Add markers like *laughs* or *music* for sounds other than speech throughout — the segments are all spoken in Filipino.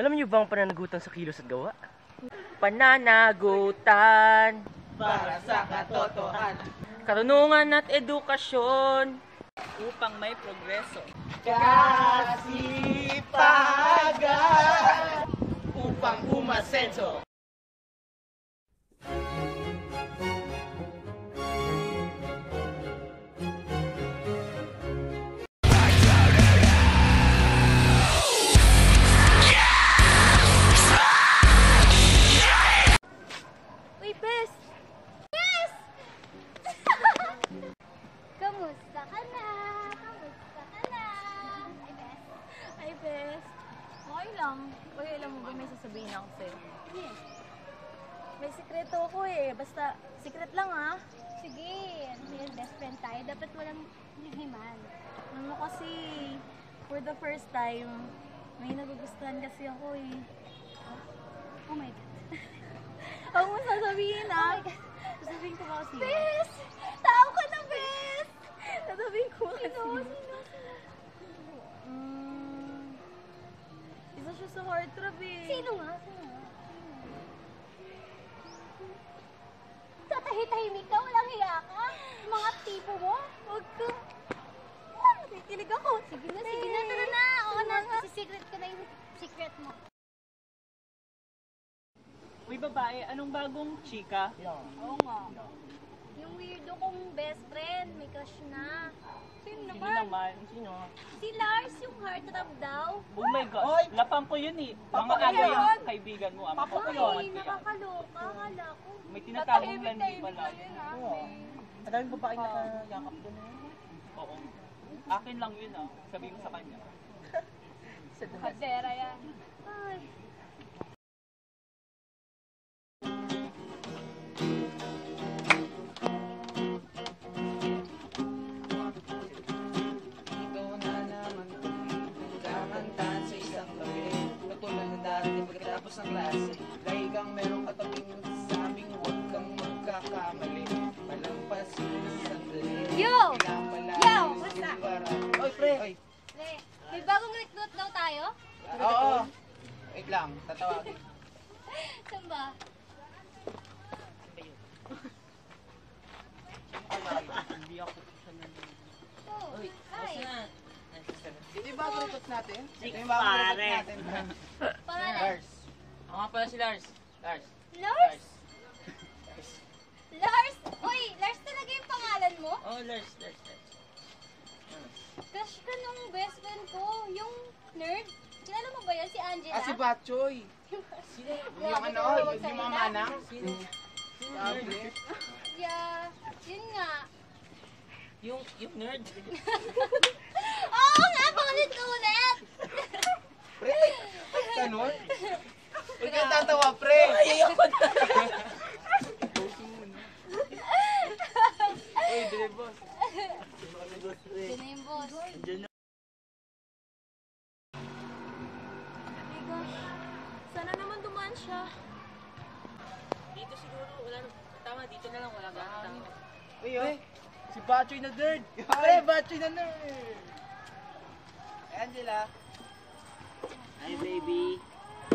Alam niyo ba ang pananagutan sa kilos at gawa? Pananagutan, Para sa katotohanan. karunungan at edukasyon. upang may progreso. Kasipagan upang umasenso. Lang. Uy, alam mo ba may sasabihin ako sa'yo? Yes. May sikreto ako eh. Basta, secret lang ah. Sige, real best friend tayo. Dapat walang lihiman. Alam mo kasi, for the first time, may nagugustuhan kasi ako eh. Oh my God. *laughs* Huwag mo sasabihin Oh ah. my God. Sasabihin ko ba kasi? Bes! Tao ka na, Bes! Sasabihin ko kasi. Sino? Sino? Siya sa heartthrob eh. Sino nga? Sino nga? Tatahi-tahimik ka? Walang hiya ka? Mga tipo mo? Huwag ka. Ah, nakikilig ako. Sige na, sige na. Tara na. Oo na. Secret ko na yung secret mo. Uy, babae, anong bagong chika? Oo nga. Yung weirdo kong best friend, may crush na. Sino Hindi naman? naman. Sino? Si Lars, yung heartthrob daw. Oh my gosh, lapang ko yun eh. Mga Papa ano ko yung yun. kaibigan mo, ama ko Ay, yun. nakakaloka. Akala ko. May tinatagong landi pala. Oo. Ang daming babae nakayakap doon. Oo. Akin lang yun ah. Sabihin mo sa kanya. *laughs* Kadera yan. Ay. Lang, tatawagin. *laughs* Saan ba? Hindi ako siya nandun. Oh, hi. Ito yung bagong recruit natin. Ito yung bagong recruit natin. *laughs* Pangalan? Lars. Ako nga pala si Lars. Lars. Lars? Lars? Uy, Lars talaga yung pangalan mo? Oh, Lars, Lars, Lars. Crush ka nung best friend ko, yung nerd. Kilala mo ba yan, si Angela? Ah, si Batchoy. Sino? Yung ano, yung, mga manang. Sino? Yeah, yun nga. Yung, yung nerd. *laughs* Oo nga, pangalit-ulit! *laughs* Pre, ay, ganun? Huwag kang tatawa, pre. Ayoko na. Siya. Dito siguro, wala na. Tama, dito na lang, wala. Tama. Uy, oh. Si Batchoy na nerd. Pre, Batchoy na nerd. Ay, Angela. Hi, baby.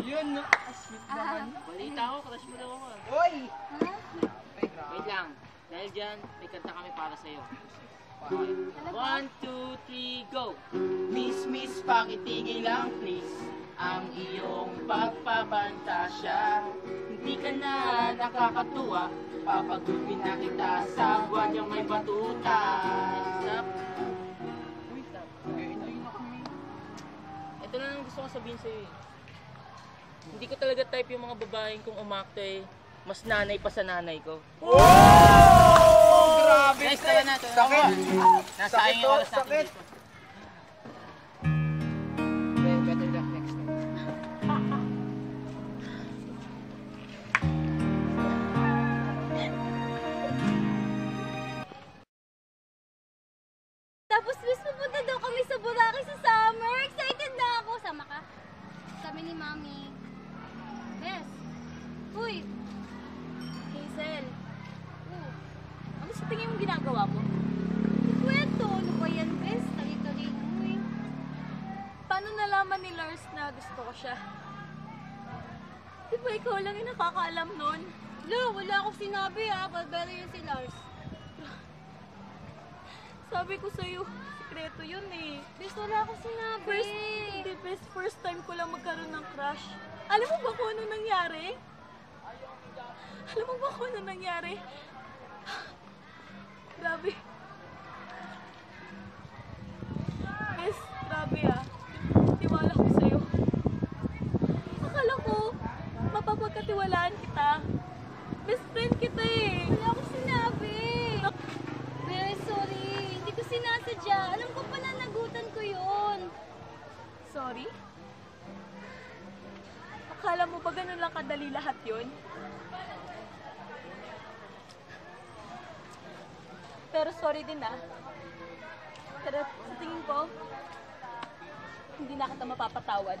Yun, no? Ah, sweet naman. Balita ko, crush mo daw ako. ah. Uy! Ay. Wait lang. Dahil dyan, may kanta kami para sa'yo. One, two, three, go! Miss, miss, pakitigil lang please Ang iyong pagpapantasya Hindi ka na nakakatuwa Papagupin na kita sa buwan yung may batuta enjoy na Ito lang ang gusto ko sabihin sa'yo eh. Hindi ko talaga type yung mga babaeng kung umakto eh. Mas nanay pa sa nanay ko. Grabe, Guys, tara na, tara na. Sakit! Nasayang yung oras sakit! Nalaman ni Lars na gusto ko siya? Di ba ikaw lang yung nakakaalam nun? Lo, wala akong sinabi ha. Pero yun si Lars. Sabi ko sa'yo, sikreto yun eh. Bes, wala akong sinabi. First, hindi best, first time ko lang magkaroon ng crush. Alam mo ba kung ano nangyari? Alam mo ba kung ano nangyari? *sighs* Grabe. Bes, grabe ah. Tiwala ko sa'yo. Akala ko, mapapagkatiwalaan kita. Best friend kita eh. Wala akong sinabi. Bes, sorry. Hindi ko sinasadya. Alam ko pananagutan ko yun. Sorry? Akala mo ba ganun lang kadali lahat yun? Pero sorry din ah. Pero sa tingin ko, hindi na kita mapapatawad.